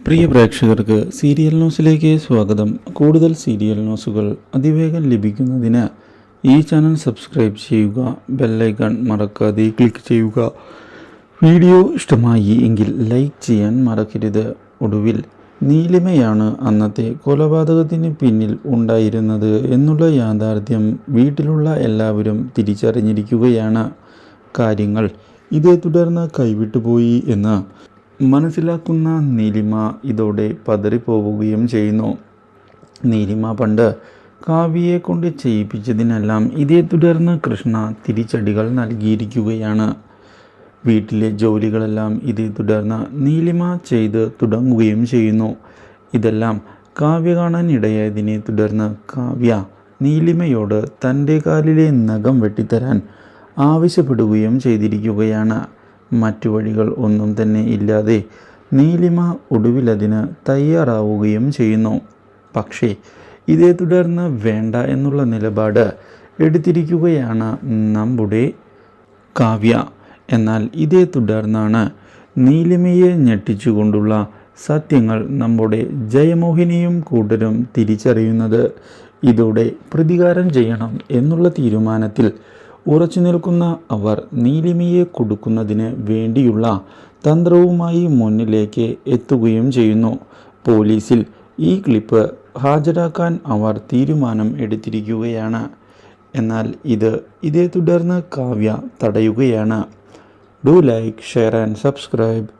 പ്രിയ പ്രേക്ഷകർക്ക് സീരിയൽ ന്യൂസിലേക്ക് സ്വാഗതം. കൂടുതൽ സീരിയൽ ന്യൂസുകൾ അതിവേഗം ലഭിക്കുന്നതിന് ഈ ചാനൽ സബ്സ്ക്രൈബ് ചെയ്യുക ബെല്ലൈക്കൺ മറക്കാതെ ക്ലിക്ക് ചെയ്യുക. വീഡിയോ ഇഷ്ടമായി എങ്കിൽ ലൈക്ക് ചെയ്യാൻ മറക്കരുത്. ഒടുവിൽ നീലിമയാണ് അന്നത്തെ കൊലപാതകത്തിന് പിന്നിൽ ഉണ്ടായിരുന്നത് എന്നുള്ള യാഥാർത്ഥ്യം വീട്ടിലുള്ള എല്ലാവരും തിരിച്ചറിഞ്ഞിരിക്കുകയാണ്. കാര്യങ്ങൾ ഇതേ തുടർന്ന് കൈവിട്ടുപോയി എന്ന് മനസ്സിലാക്കുന്ന നീലിമ ഇതോടെ പതറിപ്പോവുകയും ചെയ്യുന്നു. നീലിമ പണ്ട് കാവ്യയെ കൊണ്ട് ചെയ്യിപ്പിച്ചതിനെല്ലാം ഇതേ തുടർന്ന് കൃഷ്ണ തിരിച്ചടികൾ നൽകിയിരിക്കുകയാണ്. വീട്ടിലെ ജോലികളെല്ലാം ഇതേ തുടർന്ന് നീലിമ ചെയ്ത് തുടങ്ങുകയും ചെയ്യുന്നു. ഇതെല്ലാം കാവ്യ കാണാൻ ഇടയായതിനെ തുടർന്ന് കാവ്യ നീലിമയോട് തന്റെ കാലിലെ നഖം വെട്ടിത്തരാൻ ആവശ്യപ്പെടുകയും ചെയ്തിരിക്കുകയാണ്. മറ്റു വഴികൾ ഒന്നും തന്നെ ഇല്ലാതെ നീലിമ ഒടുവിലതിന് തയ്യാറാവുകയും ചെയ്യുന്നു. പക്ഷേ ഇതേ തുടർന്ന് വേണ്ട എന്നുള്ള നിലപാട് എടുത്തിരിക്കുകയാണ് നമ്മുടെ കാവ്യ. എന്നാൽ ഇതേ തുടർന്നാണ് നീലിമയെ ഞെട്ടിച്ചുകൊണ്ടുള്ള സത്യങ്ങൾ നമ്മുടെ ജയമോഹിനിയും കൂട്ടരും തിരിച്ചറിയുന്നത്. ഇതോടെ പ്രതികാരം ചെയ്യണം എന്നുള്ള തീരുമാനത്തിൽ ഉറച്ചു നിൽക്കുന്ന അവർ നീലിമയെ കൊടുക്കുന്നതിന് വേണ്ടിയുള്ള തന്ത്രവുമായി മുന്നിലേക്ക് എത്തുകയും ചെയ്യുന്നു. പോലീസിൽ ഈ ക്ലിപ്പ് ഹാജരാക്കാൻ അവർ തീരുമാനം എടുത്തിരിക്കുകയാണ്. എന്നാൽ ഇത് ഇതേ തുടർന്ന് കാവ്യ തടയുകയാണ്. Do like share and subscribe.